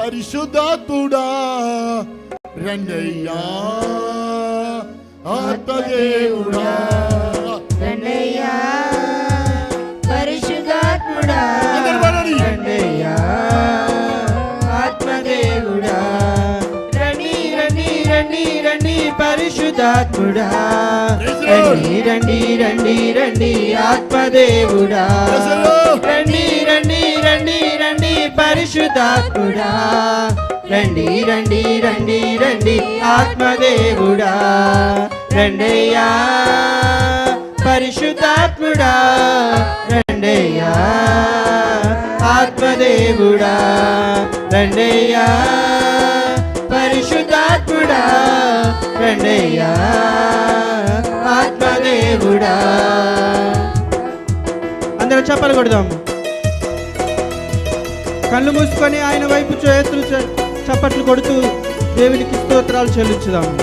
పరిశుద్ధాత్ముడా. రండయ్యా ఆత్మదేవుడా. అందరూ పాడండి. రండయ్యా ఆత్మదేవుడా. రండి పరిశుద్ధాత్ముడా. Praise the Lord. రండి రండి రండి రండి ఆత్మదేవుడా. పరిశుద్ధాత్ముడా. రండి రండి రండి రండి ఆత్మదేవుడా. రండయ్యా పరిశుద్ధాత్ముడా. రండయ్యా ఆత్మదేవుడా. రండయ్యా పరిశుద్ధాత్ముడా. రండయ్యా ఆత్మదేవుడా. అందరూ చెప్పలు కొడదాం. కళ్ళు మూసుకొని ఆయన వైపు చేతులు చ- చప్పట్లు కొడుతూ దేవునికి స్తోత్రాలు చెల్లించుదాం.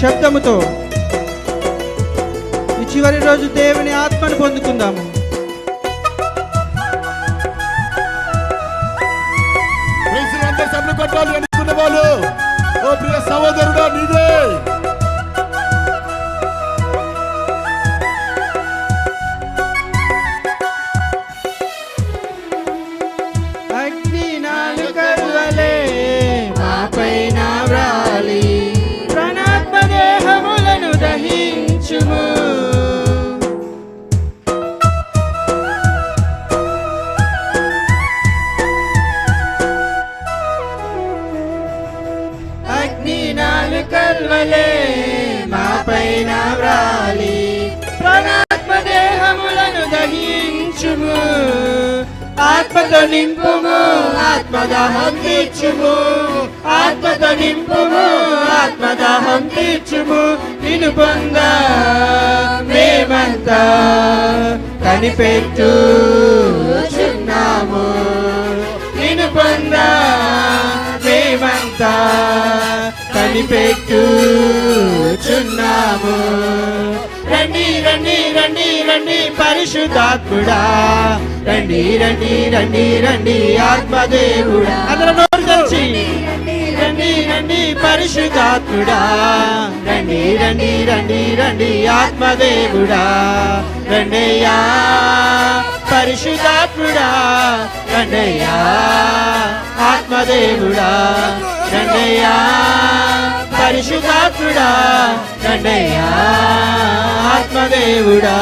శబ్దముతో ఈ చివరి రోజు దేవుని ఆత్మను పొందుకుందాము. నాలుకల్వలే మాపైన వ్రాలి. ప్రణాత్మ దేహములను దహించుము. ఆత్మతో నింపుము ఆత్మదాహం తీర్చుము. ఆత్మతో నింపుము ఆత్మదాహం తీర్చుము. నిన్ను పొంద మేమంతా కనిపెట్టు కనిపెట్టుచున్నాము రండి రండి రండి రండి పరిశుద్ధాత్ముడా రండి రండి రండి రండి ఆత్మదేవుడా అందరూ నోరు రండి రండి పరిశుద్ధాత్ముడా రండి రండి రండి రండి ఆత్మదేవుడా రండయ్యా పరిశుధాత్ముడా రండయ్యా ఆత్మదేవుడా రండయ్యా పరిశుధాత్ముడా రండయ్యా ఆత్మదేవుడా.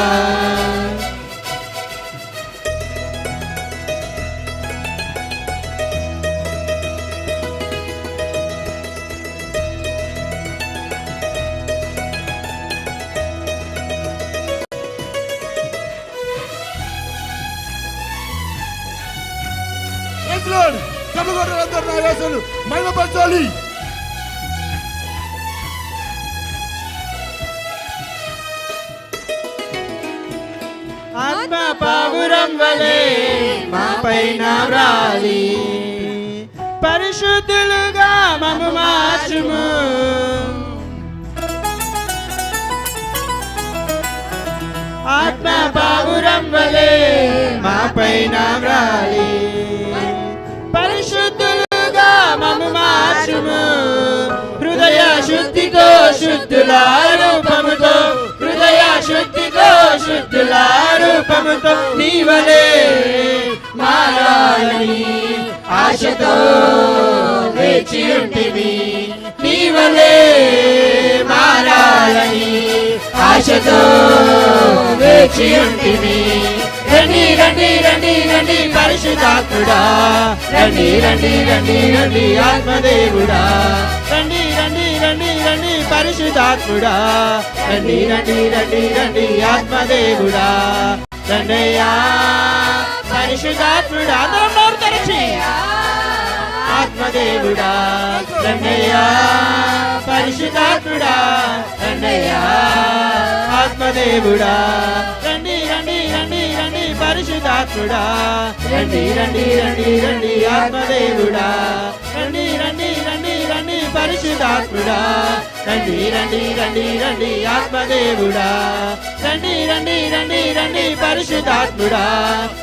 లార్డ్ నా యేసును మహిమపరచాలి ఆత్మ పావురం వలె మా పైన వ్రాలి. పరిశుద్ధులుగా మము మార్చుము. ఆత్మ పావురం వలె మా పైన వ్రాలి. శుద్ధుల రూపముతో హృదయ శుద్ధితో శుద్ధుల రూపముతో నీవలే మారాలని ఆశతో వేచి ఉంటివి నీవలే మారాలని ఆశతో వేచి ఉంటివి రండి రండి రండి రండి పరిశుద్ధాత్ముడా రండి రండి రండి రండి ఆత్మదేవుడా రండి రండి రండి రండి పరిశుద్ధాత్ముడా రండి రండి రండి రండి ఆత్మదేవుడా రండయ్యా పరిశుద్ధాత్ముడా అందరం నోరు తెరచి ఆత్మదేవుడా రండయ్యా పరిశుద్ధాత్ముడా రండయ్యా ఆత్మదేవుడా రండి రండి రండి రండి పరిశుద్ధాత్ముడా రండి రండి రండి రండి ఆత్మదేవుడా రండి రండి రండి పరిశుధాత్ముడా రండి రండి రండి రండి ఆత్మదేవుడా రండి రండి రండి రండి పరిశుధాత్ముడా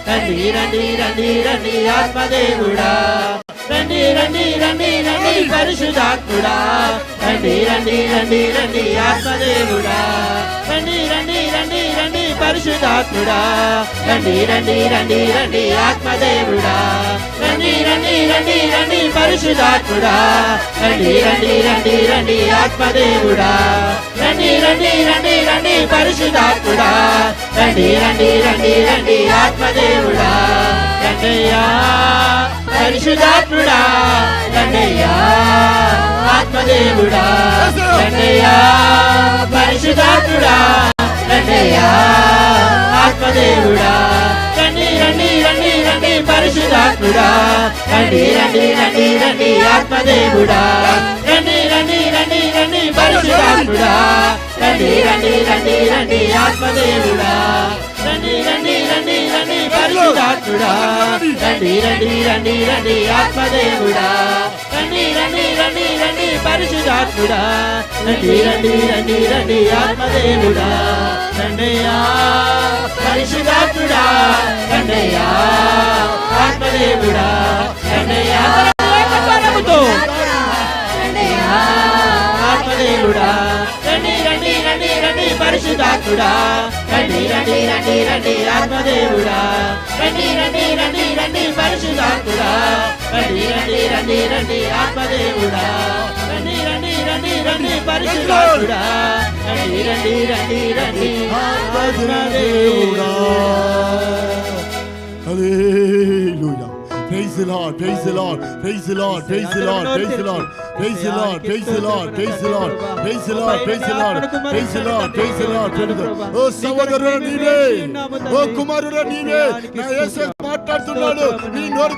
రండి రండి రండి రండి ఆత్మదేవుడా రండి రండి రండి రండి పరిశుధాత్ముడా రండి రండి రండి రండి ఆత్మదేవుడా రండి రండి రండి రండి పరిశుధాత్ముడా రండి రండి రండి రండి ఆత్మదేవుడా రండి రండి రండి రండి పరిశుద్ధాత్ముడా రండి రండి రండి రండి ఆత్మదేవుడా రండి రండి రండి రండి పరిశుధాత్ముడా రండి రండి రండి రండి ఆత్మదేవుడా రండయ్యా పరిశుధాత్ముడా రండయ్యా ఆత్మదేవుడా రండయ్యా పరిశుధాత్ముడా రండయ్యా ఆత్మదేవుడా రండి రండి రండి రండి రండి ఆత్మదేవుడా రండి రండి రండి రండి పరిశుద్ధాత్ముడా రండి రండి రండి రండి ఆత్మదేవుడా రండి రండి రండి రండి పరిశుద్ధాత్ముడా రండి రండి రండి రండి ఆత్మదేవుడా రండి రండి రండి రండి పరిశుద్ధాత్ముడా రండి రండి రండి రండి ఆత్మదేవుడా రండయ్యా పరిశుద్ధాత్ముడా రండయ్యా ఆత్మదేవుడా రండయ్యా ఏకస్వరముతో ఆత్మదేవుడా రండి రండి రండి రండి పరిశుద్ధాత్ముడా రండి రండి రండి రండి ఆత్మదేవుడా రండి రండి రండి రండి పరిశుద్ధాత్ముడా రండి రండి రండి రండి ఆత్మదేవుడా రండి రండి రండి రండి పరిశుద్ధాత్ముడా రండి రండి రండి రండి దేవుడా హల్లెలూయా praise the lord praise the lord praise the lord praise the lord praise the lord praise the lord praise the lord praise the lord praise the lord praise the lord praise the lord praise the lord praise the lord ఓ సహోదరుడు నీవే ఓ కుమారుడు నీవే నా యేసు మాట్లాడుతున్నాడు నీ నోరు